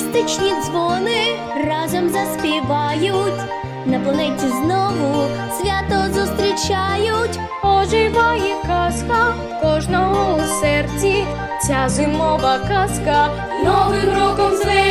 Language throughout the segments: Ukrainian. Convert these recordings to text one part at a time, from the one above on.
фантастичні дзвони разом заспівають, на планеті знову свято зустрічають, оживає казка кожного у серці, ця зимова казка. Новим роком зве.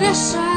Krishna.